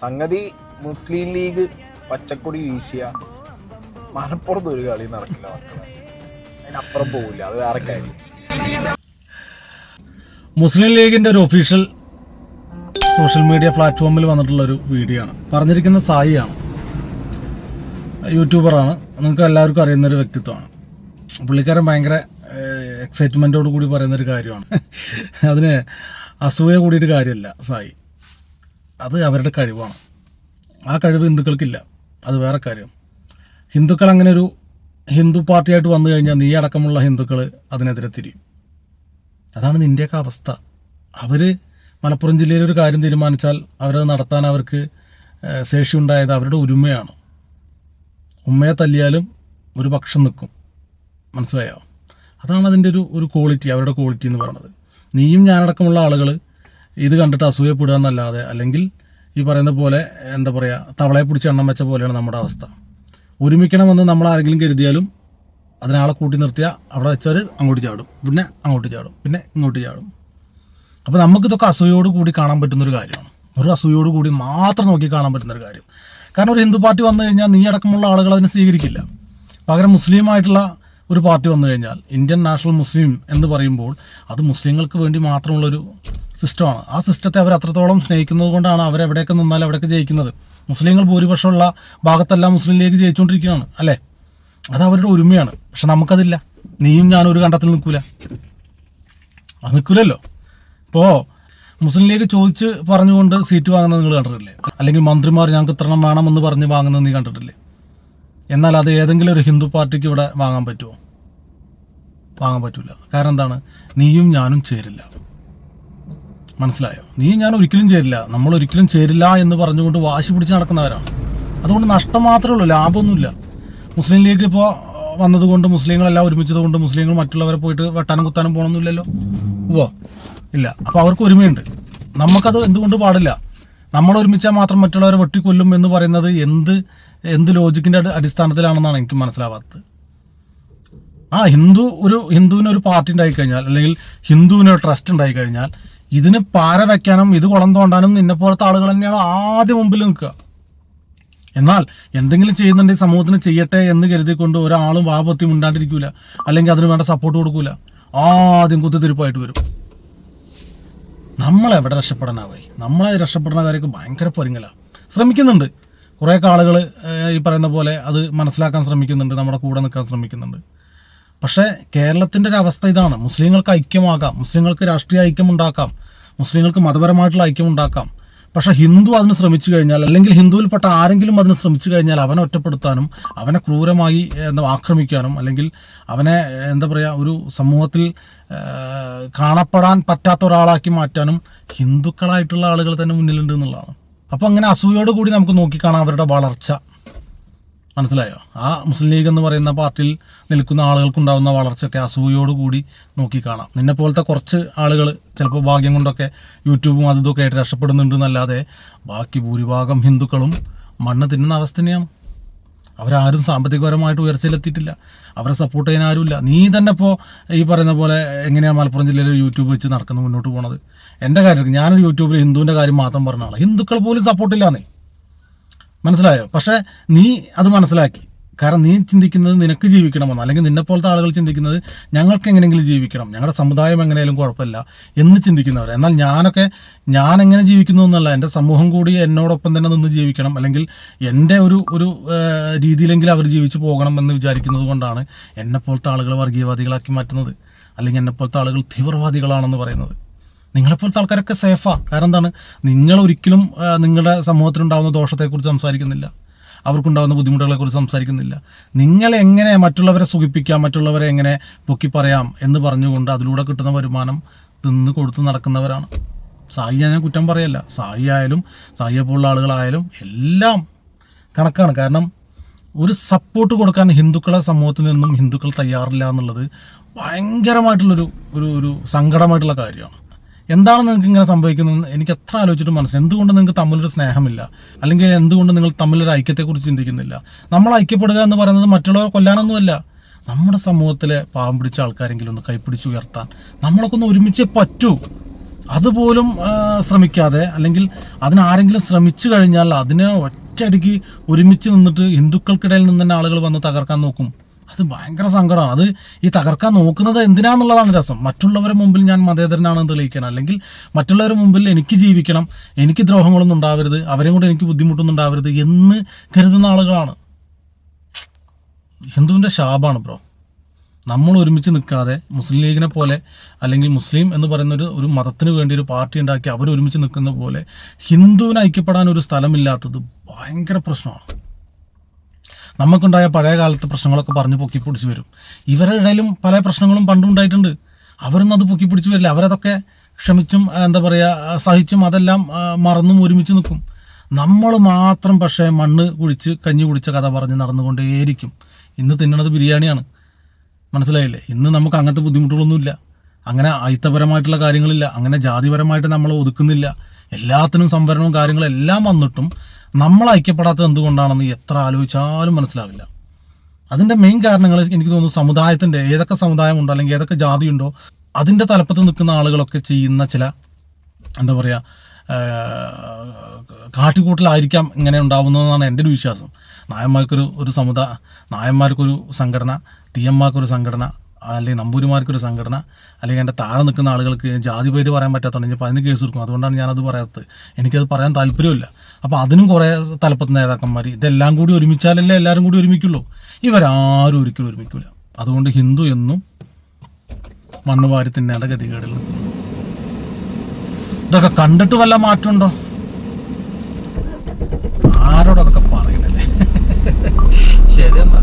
സംഗതി മുസ്ലിം ലീഗ് പച്ചക്കൊടി വീശിയ മലപ്പുറത്ത് ഒരു കളി നടക്കില്ല അതിനപ്പുറം പോവില്ല അത് വേറെ കാര്യം. മുസ്ലിം ലീഗിന്റെ ഒരു ഒഫീഷ്യൽ സോഷ്യൽ മീഡിയ പ്ലാറ്റ്ഫോമിൽ വന്നിട്ടുള്ള ഒരു വീഡിയോ ആണ്. പറഞ്ഞിരിക്കുന്ന സായിയാണ്. യൂട്യൂബറാണ് നിങ്ങൾക്ക് എല്ലാവർക്കും അറിയുന്ന ഒരു വ്യക്തിത്വമാണ്. പുള്ളിക്കാരൻ ഭയങ്കര എക്സൈറ്റ്മെന്റോട് കൂടി പറയുന്ന ഒരു കാര്യമാണ്. അതിന് അസൂയ കൂടിയിട്ട് കാര്യമില്ല സായി. അത് അവരുടെ കഴിവാണ്. ആ കഴിവ് ഹിന്ദുക്കൾക്കില്ല. അത് വേറെ കാര്യം. ഹിന്ദുക്കൾ അങ്ങനെ ഒരു ഹിന്ദു പാർട്ടിയായിട്ട് വന്നു കഴിഞ്ഞാൽ നീ അടക്കമുള്ള ഹിന്ദുക്കൾ അതിനെതിരെ തിരിയും. അതാണ് നിന്റെയൊക്കെ അവസ്ഥ. അവർ മലപ്പുറം ജില്ലയിൽ ഒരു കാര്യം തീരുമാനിച്ചാൽ അവരത് നടത്താൻ അവർക്ക് ശേഷി ഉണ്ടായത് അവരുടെ ഒരുമയാണ് ഉമ്മയെ തല്ലിയാലും ഒരു പക്ഷം നിൽക്കും. മനസ്സിലായോ? അതാണ് അതിന്റെ ഒരു ഒരു ക്വാളിറ്റി അവരുടെ ക്വാളിറ്റി എന്ന് പറയുന്നത്. നീയും ഞാനടക്കമുള്ള ആളുകൾ ഇത് കണ്ടിട്ട് അസൂയപ്പെടുക എന്നല്ലാതെ അല്ലെങ്കിൽ ഈ പറയുന്ന പോലെ എന്താ പറയുക തവളയെ പിടിച്ച് എണ്ണം വെച്ച പോലെയാണ് നമ്മുടെ അവസ്ഥ. ഒരുമിക്കണമെന്ന് നമ്മൾ ആരെങ്കിലും കരുതിയാലും അതിനാളെ കൂട്ടി നിർത്തിയാൽ അവിടെ വെച്ചവർ അങ്ങോട്ട് ചാടും. പിന്നെ അങ്ങോട്ട് ചാടും. പിന്നെ ഇങ്ങോട്ട് ചാടും. അപ്പോൾ നമുക്കിതൊക്കെ അസൂയോട് കൂടി കാണാൻ പറ്റുന്നൊരു കാര്യമാണ്. ഒരു അസൂയോട് കൂടി മാത്രം നോക്കി കാണാൻ പറ്റുന്നൊരു കാര്യം. കാരണം ഒരു ഹിന്ദു പാർട്ടി വന്നു കഴിഞ്ഞാൽ നീ അടക്കമുള്ള ആളുകൾ അതിനെ സ്വീകരിക്കില്ല. പകരം മുസ്ലിമായിട്ടുള്ള ഒരു പാർട്ടി വന്നു കഴിഞ്ഞാൽ ഇന്ത്യൻ നാഷണൽ മുസ്ലിം എന്ന് പറയുമ്പോൾ അത് മുസ്ലിങ്ങൾക്ക് വേണ്ടി മാത്രമുള്ളൊരു സിസ്റ്റമാണ്. ആ സിസ്റ്റത്തെ അവർ അത്രത്തോളം സ്നേഹിക്കുന്നത് കൊണ്ടാണ് അവർ എവിടെയൊക്കെ നിന്നാൽ അവിടെയൊക്കെ ജയിക്കുന്നത്. മുസ്ലിങ്ങൾ ഭൂരിപക്ഷമുള്ള ഭാഗത്തെല്ലാം മുസ്ലിം ലീഗ് ജയിച്ചുകൊണ്ടിരിക്കുകയാണ് അല്ലേ? അത് അവരുടെ ഒരുമയാണ്. പക്ഷെ നമുക്കതില്ല. നീയും ഞാനും ഒരു കണ്ടത്തിൽ നിൽക്കൂല. അത് നിൽക്കില്ലല്ലോ ഇപ്പോൾ മുസ്ലിം ലീഗ് ചോദിച്ച് പറഞ്ഞുകൊണ്ട് സീറ്റ് വാങ്ങുന്നത് നിങ്ങൾ കണ്ടിട്ടില്ലേ? അല്ലെങ്കിൽ മന്ത്രിമാർ ഞങ്ങൾക്ക് ഇത്രണം വേണമെന്ന് പറഞ്ഞ് വാങ്ങുന്നത് നീ കണ്ടിട്ടില്ലേ? എന്നാൽ അത് ഏതെങ്കിലും ഒരു ഹിന്ദു പാർട്ടിക്ക് ഇവിടെ വാങ്ങാൻ പറ്റുമോ? വാങ്ങാൻ പറ്റില്ല കാരണം എന്താണ്? നീയും ഞാനും ചേരില്ല. മനസ്സിലായോ? നീ ഞാൻ ഒരിക്കലും ചേരില്ല നമ്മൾ ഒരിക്കലും ചേരില്ല എന്ന് പറഞ്ഞുകൊണ്ട് വാശി പിടിച്ച് നടക്കുന്നവരാണ്. അതുകൊണ്ട് നഷ്ടം മാത്രമേ ഉള്ളൂ ലാഭമൊന്നുമില്ല. മുസ്ലിം ലീഗ് ഇപ്പോൾ വന്നതുകൊണ്ട് മുസ്ലിങ്ങളെല്ലാം ഒരുമിച്ചത് കൊണ്ട് മുസ്ലിങ്ങൾ മറ്റുള്ളവരെ പോയിട്ട് വെട്ടാനും കുത്താനും പോകണമെന്നില്ലല്ലോ ഓ ഇല്ല. അപ്പോൾ അവർക്ക് ഒരുമയുണ്ട്. നമുക്കത് എന്തുകൊണ്ട് പാടില്ല? നമ്മൾ ഒരുമിച്ചാൽ മാത്രം മറ്റുള്ളവരെ വെട്ടിക്കൊല്ലും എന്ന് പറയുന്നത് എന്ത് എന്ത് ലോജിക്കിന്റെ അടിസ്ഥാനത്തിലാണെന്നാണ് എനിക്ക് മനസ്സിലാവാത്തത്. ആ ഹിന്ദു ഒരു ഹിന്ദുവിന് ഒരു പാർട്ടി ഉണ്ടായി കഴിഞ്ഞാൽ അല്ലെങ്കിൽ ഹിന്ദുവിന് ഒരു ട്രസ്റ്റ് ഉണ്ടായി കഴിഞ്ഞാൽ ഇതിന് പാര വെക്കാനും ഇത് കുളം തോണ്ടാനും നിന്നെ പോലത്തെ ആളുകൾ തന്നെയാണ് ആദ്യം മുമ്പിൽ നിൽക്കുക. എന്നാൽ എന്തെങ്കിലും ചെയ്യുന്നുണ്ടെങ്കിൽ സമൂഹത്തിന് ചെയ്യട്ടെ എന്ന് കരുതിക്കൊണ്ട് ഒരാളും വാപത്തി ഉണ്ടാണ്ടിരിക്കൂല അല്ലെങ്കിൽ അതിന് വേണ്ട സപ്പോർട്ട് കൊടുക്കൂല. ആദ്യം കുത്തിത്തിരിപ്പായിട്ട് വരും. നമ്മളെവിടെ രക്ഷപ്പെടാനാവായി? നമ്മളെ രക്ഷപ്പെടുന്ന കാര്യമൊക്കെ ഭയങ്കര പൊരിങ്ങല. ശ്രമിക്കുന്നുണ്ട്. കുറേയൊക്കെ ആളുകൾ ഈ പറയുന്ന പോലെ അത് മനസ്സിലാക്കാൻ ശ്രമിക്കുന്നുണ്ട്. നമ്മുടെ കൂടെ നിൽക്കാൻ ശ്രമിക്കുന്നുണ്ട്. പക്ഷേ കേരളത്തിന്റെ ഒരു അവസ്ഥ ഇതാണ്. മുസ്ലിങ്ങൾക്ക് ഐക്യമാകാം. മുസ്ലിങ്ങൾക്ക് രാഷ്ട്രീയ ഐക്യം ഉണ്ടാക്കാം മുസ്ലിങ്ങൾക്ക് മതപരമായിട്ടുള്ള ഐക്യം ഉണ്ടാക്കാം പക്ഷേ ഹിന്ദു അതിന് ശ്രമിച്ചു കഴിഞ്ഞാൽ അല്ലെങ്കിൽ ഹിന്ദുവിൽപ്പെട്ട ആരെങ്കിലും അതിന് ശ്രമിച്ചു കഴിഞ്ഞാൽ അവനെ ഒറ്റപ്പെടുത്താനും അവനെ ക്രൂരമായി എന്താ ആക്രമിക്കാനും അല്ലെങ്കിൽ അവനെ എന്താ പറയുക ഒരു സമൂഹത്തിൽ കാണപ്പെടാൻ പറ്റാത്ത ഒരാളാക്കി മാറ്റാനും ഹിന്ദുക്കളായിട്ടുള്ള ആളുകൾ തന്നെ മുന്നിലുണ്ട് എന്നുള്ളതാണ്. അപ്പോൾ അങ്ങനെ അസൂയോട് കൂടി നമുക്ക് നോക്കിക്കാണാം അവരുടെ വളർച്ച. മനസ്സിലായോ? ആ മുസ്ലിം ലീഗ് എന്ന് പറയുന്ന പാർട്ടിയിൽ നിൽക്കുന്ന ആളുകൾക്കുണ്ടാകുന്ന വളർച്ചയൊക്കെ അസൂയോട് കൂടി നോക്കി കാണാം. നിന്നെ പോലത്തെ കുറച്ച് ആളുകൾ ചിലപ്പോൾ ഭാഗ്യം കൊണ്ടൊക്കെ യൂട്യൂബും അതും ഇതൊക്കെ ആയിട്ട് രക്ഷപ്പെടുന്നുണ്ട് എന്നല്ലാതെ ബാക്കി ഭൂരിഭാഗം ഹിന്ദുക്കളും മണ്ണ് തിന്നുന്ന അവസ്ഥ തന്നെയാണ്. അവരാരും സാമ്പത്തികപരമായിട്ട് ഉയർച്ചയിലെത്തിയിട്ടില്ല. അവരെ സപ്പോർട്ട് ചെയ്യാൻ ആരുമില്ല. നീ തന്നെ ഇപ്പോൾ ഈ പറയുന്ന പോലെ എങ്ങനെയാണ് മലപ്പുറം ജില്ലയിൽ യൂട്യൂബ് വെച്ച് നടക്കുന്നത് മുന്നോട്ട് പോകുന്നത് എന്റെ കാര്യം ഞാനൊരു യൂട്യൂബിൽ ഹിന്ദുവിന്റെ കാര്യം മാത്രം പറഞ്ഞ ആളാണ് ഹിന്ദുക്കൾ പോലും സപ്പോർട്ടില്ലാന്നേ മനസ്സിലായോ? പക്ഷെ നീ അത് മനസ്സിലാക്കി. കാരണം നീ ചിന്തിക്കുന്നത് നിനക്ക് ജീവിക്കണമെന്ന് അല്ലെങ്കിൽ നിന്നെ പോലത്തെ ആളുകൾ ചിന്തിക്കുന്നത് ഞങ്ങൾക്ക് എങ്ങനെയെങ്കിലും ജീവിക്കണം. ഞങ്ങളുടെ സമുദായം എങ്ങനെയാലും കുഴപ്പമില്ല എന്ന് ചിന്തിക്കുന്നവർ. എന്നാൽ ഞാനൊക്കെ ഞാൻ എങ്ങനെ ജീവിക്കുന്നു എന്നല്ല എന്റെ സമൂഹം കൂടി എന്നോടൊപ്പം തന്നെ നിന്ന് ജീവിക്കണം. അല്ലെങ്കിൽ എന്റെ ഒരു ഒരു രീതിയിലെങ്കിലും അവർ ജീവിച്ച് പോകണം എന്ന് വിചാരിക്കുന്നത് കൊണ്ടാണ് എന്നെപ്പോലത്തെ ആളുകൾ വർഗീയവാദികളാക്കി മാറ്റുന്നത്. അല്ലെങ്കിൽ എന്നെപ്പോലത്തെ ആളുകൾ തീവ്രവാദികളാണെന്ന് പറയുന്നത്. നിങ്ങളെപ്പോലത്തെ ആൾക്കാരൊക്കെ സേഫാ. കാരണം എന്താണ് നിങ്ങൾ ഒരിക്കലും നിങ്ങളുടെ സമൂഹത്തിനുണ്ടാകുന്ന ദോഷത്തെക്കുറിച്ച് സംസാരിക്കുന്നില്ല. അവർക്കുണ്ടാകുന്ന ബുദ്ധിമുട്ടുകളെക്കുറിച്ച് സംസാരിക്കുന്നില്ല. നിങ്ങൾ എങ്ങനെ മറ്റുള്ളവരെ സുഖിപ്പിക്കാം മറ്റുള്ളവരെ എങ്ങനെ പൊക്കി പറയാം എന്ന് പറഞ്ഞുകൊണ്ട് അതിലൂടെ കിട്ടുന്ന വരുമാനം തിന്ന് കൊടുത്ത് നടക്കുന്നവരാണ്. സായി ഞാൻ കുറ്റം പറയല്ല. സായി ആയാലും സായിയെ പോലുള്ള ആളുകളായാലും എല്ലാം കണക്കാണ്. കാരണം ഒരു സപ്പോർട്ട് കൊടുക്കാൻ ഹിന്ദുക്കളെ സമൂഹത്തിൽ നിന്നും ഹിന്ദുക്കൾ തയ്യാറില്ല എന്നുള്ളത് ഭയങ്കരമായിട്ടുള്ളൊരു ഒരു ഒരു സങ്കടമായിട്ടുള്ള കാര്യമാണ്. എന്താണ് നിങ്ങൾക്ക് ഇങ്ങനെ സംഭവിക്കുന്നത് എനിക്ക് എത്ര ആലോചിച്ചിട്ട് മനസ്സിലായി. എന്തുകൊണ്ട് നിങ്ങൾക്ക് തമ്മിലൊരു സ്നേഹമില്ല? അല്ലെങ്കിൽ എന്തുകൊണ്ട് നിങ്ങൾ തമ്മിലൊരു ഐക്യത്തെക്കുറിച്ച് ചിന്തിക്കുന്നില്ല? നമ്മൾ ഐക്യപ്പെടുക എന്ന് പറയുന്നത് മറ്റുള്ളവരെ കൊല്ലാനൊന്നുമല്ല. നമ്മുടെ സമൂഹത്തിലെ പാവം പിടിച്ച ആൾക്കാരെങ്കിലും ഒന്ന് കൈപ്പിടിച്ച് ഉയർത്താൻ നമ്മളൊക്കെ ഒന്ന് ഒരുമിച്ച് പറ്റൂ. അതുപോലും ശ്രമിക്കാതെ അല്ലെങ്കിൽ അതിനാരെങ്കിലും ശ്രമിച്ചു കഴിഞ്ഞാൽ അതിനെ ഒറ്റയടിക്ക് ഒരുമിച്ച് നിന്നിട്ട് ഹിന്ദുക്കൾക്കിടയിൽ നിന്ന് തന്നെ ആളുകൾ വന്ന് തകർക്കാൻ നോക്കും. അത് ഭയങ്കര സങ്കടമാണ് അത് ഈ തകർക്കാൻ നോക്കുന്നത് എന്തിനാന്നുള്ളതാണ് രസം. മറ്റുള്ളവരെ മുമ്പിൽ ഞാൻ മതേതരനാണെന്ന് തെളിയിക്കണം. അല്ലെങ്കിൽ മറ്റുള്ളവരുടെ മുമ്പിൽ എനിക്ക് ജീവിക്കണം എനിക്ക് ദ്രോഹങ്ങളൊന്നും ഉണ്ടാവരുത് അവരെയും കൂടെ എനിക്ക് ബുദ്ധിമുട്ടൊന്നും ഉണ്ടാവരുത് എന്ന് കരുതുന്ന ആളുകളാണ്. ഹിന്ദുവിന്റെ ശാപാണ് ബ്രോ. നമ്മൾ ഒരുമിച്ച് നിൽക്കാതെ മുസ്ലിം ലീഗിനെ പോലെ അല്ലെങ്കിൽ മുസ്ലിം എന്ന് പറയുന്ന ഒരു മതത്തിന് വേണ്ടി ഒരു പാർട്ടി ഉണ്ടാക്കി അവർ ഒരുമിച്ച് നിൽക്കുന്ന പോലെ ഹിന്ദുവിന് ഐക്യപ്പെടാൻ ഒരു സ്ഥലമില്ലാത്തത് ഭയങ്കര പ്രശ്നമാണ്. നമുക്കുണ്ടായ പഴയ കാലത്തെ പ്രശ്നങ്ങളൊക്കെ പറഞ്ഞ് പൊക്കി പിടിച്ച് വരും. ഇവരുടെ ഇടയിലും പല പ്രശ്നങ്ങളും പണ്ടും ഉണ്ടായിട്ടുണ്ട് അവരൊന്നും അത് പൊക്കി പിടിച്ച് വരില്ല. അവരതൊക്കെ ക്ഷമിച്ചും എന്താ പറയുക സഹിച്ചും അതെല്ലാം മറന്നും ഒരുമിച്ച് നിൽക്കും. നമ്മൾ മാത്രം പക്ഷേ മണ്ണ് കുഴിച്ച് കഞ്ഞി കുടിച്ച കഥ പറഞ്ഞ് നടന്നുകൊണ്ടേയിരിക്കും. ഇന്ന് തിന്നണത് ബിരിയാണിയാണ്. മനസ്സിലായില്ലേ? ഇന്ന് നമുക്ക് അങ്ങനത്തെ ബുദ്ധിമുട്ടുകളൊന്നുമില്ല. അങ്ങനെ അയിത്തപരമായിട്ടുള്ള കാര്യങ്ങളില്ല. അങ്ങനെ ജാതിപരമായിട്ട് നമ്മൾ ഒതുക്കുന്നില്ല. എല്ലാത്തിനും സംവരണവും കാര്യങ്ങളും എല്ലാം വന്നിട്ടും നമ്മൾ ഐക്യപ്പെടാത്തത് എന്തുകൊണ്ടാണെന്ന് എത്ര ആലോചിച്ചാലും മനസ്സിലാവില്ല. അതിന്റെ മെയിൻ കാരണങ്ങൾ എനിക്ക് തോന്നുന്നു സമുദായത്തിന്റെ ഏതൊക്കെ സമുദായമുണ്ടോ അല്ലെങ്കിൽ ഏതൊക്കെ ജാതിയുണ്ടോ അതിന്റെ തലപ്പത്ത് നിൽക്കുന്ന ആളുകളൊക്കെ ചെയ്യുന്ന ചില എന്താ പറയുക കാട്ടിക്കൂട്ടിലായിരിക്കാം ഇങ്ങനെ ഉണ്ടാവുന്നതെന്നാണ് എന്റെ ഒരു വിശ്വാസം. നായന്മാർക്കൊരു ഒരു സമുദായ നായന്മാർക്കൊരു സംഘടന തീയന്മാർക്കൊരു സംഘടന അല്ലെങ്കിൽ നമ്പൂരിമാർക്കൊരു സംഘടന അല്ലെങ്കിൽ എന്റെ താഴെ നിൽക്കുന്ന ആളുകൾക്ക് ജാതി പേര് പറയാൻ പറ്റാത്തതുകൊണ്ട് ഇനിയിപ്പോൾ അതിന് കേസ് എടുക്കും. അതുകൊണ്ടാണ് ഞാനത് പറയാത്തത്. എനിക്കത് പറയാൻ താല്പര്യമില്ല അപ്പോൾ അതിനും കുറേ തലപ്പത്ത് നേതാക്കന്മാർ ഇതെല്ലാം കൂടി ഒരുമിച്ചാലല്ലേ എല്ലാവരും കൂടി ഒരുമിക്കുള്ളൂ. ഇവരാരും ഒരിക്കലും ഒരുമിക്കില്ല അതുകൊണ്ട് ഹിന്ദു എന്നും മണ്ണ് വാരി തിന്നേണ്ട ഗതികേടിൽ ഇതൊക്കെ കണ്ടിട്ട് വല്ല മാറ്റമുണ്ടോ? ആരോടതൊക്കെ പറയണല്ലേ? ശരി എന്നാ.